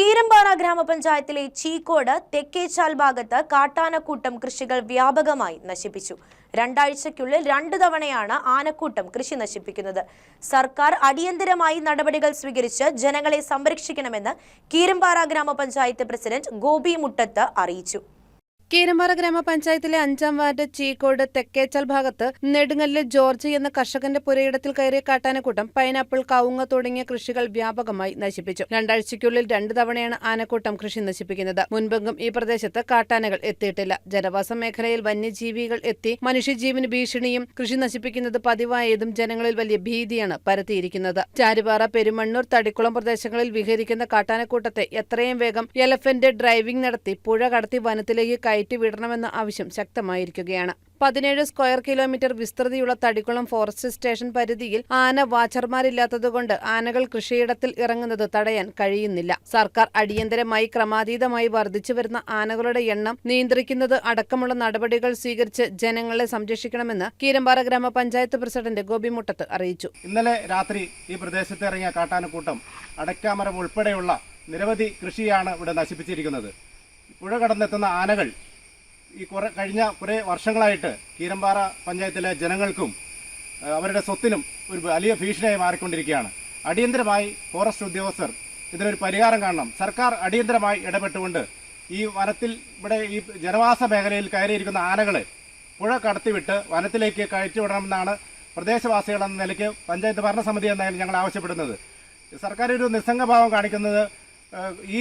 കീരമ്പാറ ഗ്രാമപഞ്ചായത്തിലെ ചീക്കോട് തെക്കേച്ചാൽ ഭാഗത്ത് കാട്ടാനക്കൂട്ടം കൃഷികൾ വ്യാപകമായി നശിപ്പിച്ചു. രണ്ടാഴ്ചയ്ക്കുള്ളിൽ രണ്ടു തവണയാണ് ആനക്കൂട്ടം കൃഷി നശിപ്പിക്കുന്നത്. സർക്കാർ അടിയന്തരമായി നടപടികൾ സ്വീകരിച്ച് ജനങ്ങളെ സംരക്ഷിക്കണമെന്ന് കീരമ്പാറ ഗ്രാമപഞ്ചായത്ത് പ്രസിഡന്റ് ഗോപി മുട്ടത്ത് അറിയിച്ചു. കീരമ്പാറ ഗ്രാമപഞ്ചായത്തിലെ അഞ്ചാം വാർഡ് ചീക്കോട് തെക്കേച്ചൽ ഭാഗത്ത് നെടുങ്ങല്ല് ജോർജ് എന്ന കർഷകന്റെ പുരയിടത്തിൽ കയറിയ കാട്ടാനക്കൂട്ടം പൈനാപ്പിൾ കവുങ്ങ തുടങ്ങിയ കൃഷികൾ വ്യാപകമായി നശിപ്പിച്ചു. രണ്ടാഴ്ചയ്ക്കുള്ളിൽ രണ്ടു തവണയാണ് ആനക്കൂട്ടം കൃഷി നശിപ്പിക്കുന്നത്. മുൻപെങ്കും ഈ പ്രദേശത്ത് കാട്ടാനകൾ എത്തിയിട്ടില്ല. ജനവാസ മേഖലയിൽ വന്യജീവികൾ എത്തി മനുഷ്യജീവന് ഭീഷണിയും കൃഷി നശിപ്പിക്കുന്നത് പതിവായതും ജനങ്ങളിൽ വലിയ ഭീതിയാണ് പരത്തിയിരിക്കുന്നത്. ചാരുപാറ പെരുമണ്ണൂർ തടിക്കുളം പ്രദേശങ്ങളിൽ വിഹരിക്കുന്ന കാട്ടാനക്കൂട്ടത്തെ എത്രയും വേഗം എലഫന്റ് ഡ്രൈവിംഗ് നടത്തി പുഴ കടത്തി വനത്തിലേക്ക് കയറ്റി വിടണമെന്ന ആവശ്യം ശക്തമായിരിക്കുകയാണ്. പതിനേഴ് സ്ക്വയർ കിലോമീറ്റർ വിസ്തൃതിയുള്ള തടിക്കുളം ഫോറസ്റ്റ് സ്റ്റേഷൻ പരിധിയിൽ ആന വാച്ചർമാരില്ലാത്തതുകൊണ്ട് ആനകൾ കൃഷിയിടത്തിൽ ഇറങ്ങുന്നത് തടയാൻ കഴിയുന്നില്ല. സർക്കാർ അടിയന്തരമായി ക്രമാതീതമായി വർദ്ധിച്ചു വരുന്ന ആനകളുടെ എണ്ണം നിയന്ത്രിക്കുന്നത് അടക്കമുള്ള നടപടികൾ സ്വീകരിച്ച് ജനങ്ങളെ സംരക്ഷിക്കണമെന്ന് കീരമ്പാറ ഗ്രാമപഞ്ചായത്ത് പ്രസിഡന്റ് ഗോപിമുട്ടത്ത് അറിയിച്ചു. ഇന്നലെ രാത്രി ഈ പ്രദേശത്ത് ഇറങ്ങിയ കാട്ടാനക്കൂട്ടം അടയ്ക്കാമരം ഉൾപ്പെടെയുള്ള നിരവധി കൃഷിയാണ് ഇവിടെ നശിപ്പിച്ചിരിക്കുന്നത്. പുഴ കടന്നെത്തുന്ന ആനകൾ ഈ കുറെ കഴിഞ്ഞ കുറേ വർഷങ്ങളായിട്ട് കീരമ്പാറ പഞ്ചായത്തിലെ ജനങ്ങൾക്കും അവരുടെ സ്വത്തിനും ഒരു വലിയ ഭീഷണിയായി മാറിക്കൊണ്ടിരിക്കുകയാണ്. അടിയന്തരമായി ഫോറസ്റ്റ് ഉദ്യോഗസ്ഥർ ഇതിനൊരു പരിഹാരം കാണണം. സർക്കാർ അടിയന്തരമായി ഇടപെട്ടുകൊണ്ട് ഈ വനത്തിൽ ഇവിടെ ഈ ജനവാസ മേഖലയിൽ കയറിയിരിക്കുന്ന ആനകളെ പുഴ കടത്തിവിട്ട് വനത്തിലേക്ക് കയറ്റിവിടണമെന്നാണ് പ്രദേശവാസികൾ എന്ന നിലയ്ക്ക് പഞ്ചായത്ത് ഭരണസമിതി എന്ന നിലയിൽ ഞങ്ങൾ ആവശ്യപ്പെടുന്നത്. സർക്കാർ ഒരു നിസ്സംഗഭാവം കാണിക്കുന്നത് ഈ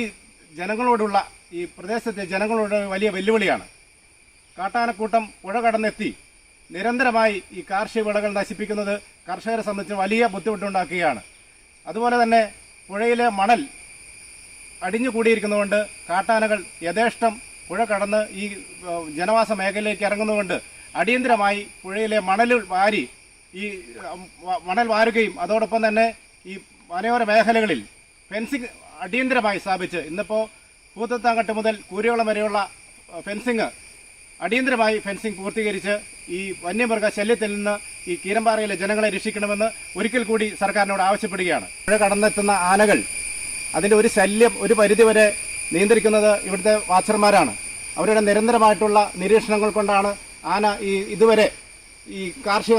ജനങ്ങളോടുള്ള ഈ പ്രദേശത്തെ ജനങ്ങളോട് വലിയ വെല്ലുവിളിയാണ്. കാട്ടാനക്കൂട്ടം പുഴ കടന്നെത്തി നിരന്തരമായി ഈ കാർഷിക വിളകൾ നശിപ്പിക്കുന്നത് കർഷകരെ സംബന്ധിച്ച് വലിയ ബുദ്ധിമുട്ടുണ്ടാക്കുകയാണ്. അതുപോലെ തന്നെ പുഴയിലെ മണൽ അടിഞ്ഞു അടിഞ്ഞുകൂടിയിരിക്കുന്നതുകൊണ്ട് കാട്ടാനകൾ യഥേഷ്ടം പുഴ കടന്ന് ഈ ജനവാസ മേഖലയിലേക്ക് ഇറങ്ങുന്നതുകൊണ്ട് അടിയന്തരമായി പുഴയിലെ മണൽ വാരി ഈ മണൽ വാരുകയും അതോടൊപ്പം തന്നെ ഈ മലയോര മേഖലകളിൽ ഫെൻസിങ് അടിയന്തരമായി സ്ഥാപിച്ച് ഇന്നിപ്പോൾ പൂത്തത്താങ്കട്ട് മുതൽ കൂരിയോളം വരെയുള്ള ഫെൻസിങ് അടിയന്തരമായി ഫെൻസിംഗ് പൂർത്തീകരിച്ച് ഈ വന്യമൃഗ ശല്യത്തിൽ നിന്ന് ഈ കീരമ്പാറയിലെ ജനങ്ങളെ രക്ഷിക്കണമെന്ന് ഒരിക്കൽ കൂടി സർക്കാരിനോട് ആവശ്യപ്പെടുകയാണ്. പുഴ കടന്നെത്തുന്ന ആനകൾ അതിന്റെ ഒരു ശല്യം ഒരു പരിധിവരെ നിയന്ത്രിക്കുന്നത് ഇവിടുത്തെ വാച്ചർമാരാണ്. അവരുടെ നിരന്തരമായിട്ടുള്ള നിരീക്ഷണങ്ങൾ കൊണ്ടാണ് ആന ഈ ഇതുവരെ ഈ കാർഷിക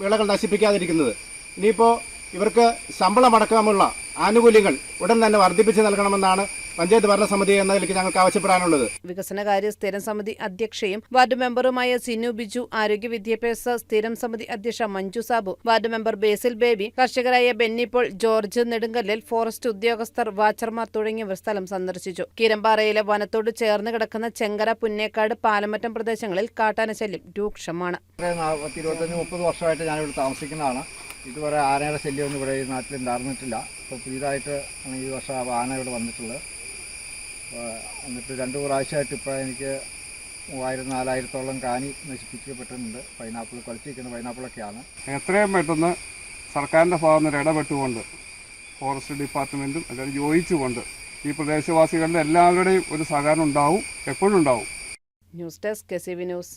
വിളകൾ നശിപ്പിക്കാതിരിക്കുന്നത്. ഇനിയിപ്പോൾ ഇവർക്ക് ശമ്പളമടക്കമുള്ള ആനുകൂല്യങ്ങൾ ഉടൻ തന്നെ വർദ്ധിപ്പിച്ച് നൽകണമെന്നാണ് പഞ്ചായത്ത് ഭരണസമിതി എന്ന നിലയ്ക്ക് ഞങ്ങൾക്ക് ആവശ്യപ്പെടാനുള്ളത്. വികസനകാര്യ സ്ഥിരം സമിതി അധ്യക്ഷയും വാർഡ് മെമ്പറുമായ സിനു ബിജു ആരോഗ്യ വിദ്യാഭ്യാസ സ്ഥിരം സമിതി അധ്യക്ഷ Manju Sabu ward member Basil Baby കർഷകരായ ബെന്നിപ്പോൾ George നെടുങ്കല്ലിൽ forest ഉദ്യോഗസ്ഥർ വാച്ചർമാർ തുടങ്ങിയവർ സ്ഥലം സന്ദർശിച്ചു. കീരമ്പാറയിലെ വനത്തോട് ചേർന്ന് കിടക്കുന്ന ചെങ്കര പുന്നേക്കാട് പാലമറ്റം പ്രദേശങ്ങളിൽ കാട്ടാനശല്യം രൂക്ഷമാണ്. ഇരുപത്തഞ്ച് മുപ്പത് വർഷമായിട്ട് ഞാനിവിടെ താമസിക്കുന്നതാണ്. ഇതുവരെ ആനയുടെ ശല്യമൊന്നും ഇവിടെ ഈ നാട്ടിൽ ഉണ്ടായിരുന്നിട്ടില്ല ഇപ്പോൾ പുതിയതായിട്ട് ഈ വർഷം ആന ഇവിടെ വന്നിട്ടുള്ളത്. എന്നിട്ട് രണ്ട് പ്രാവശ്യമായിട്ട് ഇപ്പോൾ എനിക്ക് മൂവായിരം നാലായിരത്തോളം കാനി നശിപ്പിക്കപ്പെട്ടിട്ടുണ്ട്. പൈനാപ്പിൾ കുലച്ചിരിക്കുന്ന പൈനാപ്പിളൊക്കെയാണ്. എത്രയും പെട്ടെന്ന് സർക്കാരിന്റെ ഭാഗത്ത് നിന്ന് ഇടപെട്ടുകൊണ്ട് ഫോറസ്റ്റ് ഡിപ്പാർട്ട്മെന്റും എല്ലാവരും യോജിച്ചുകൊണ്ട് ഈ പ്രദേശവാസികളുടെ എല്ലാവരുടെയും ഒരു സഹകരണം ഉണ്ടാവും എപ്പോഴും ഉണ്ടാവും. News desk K C V news.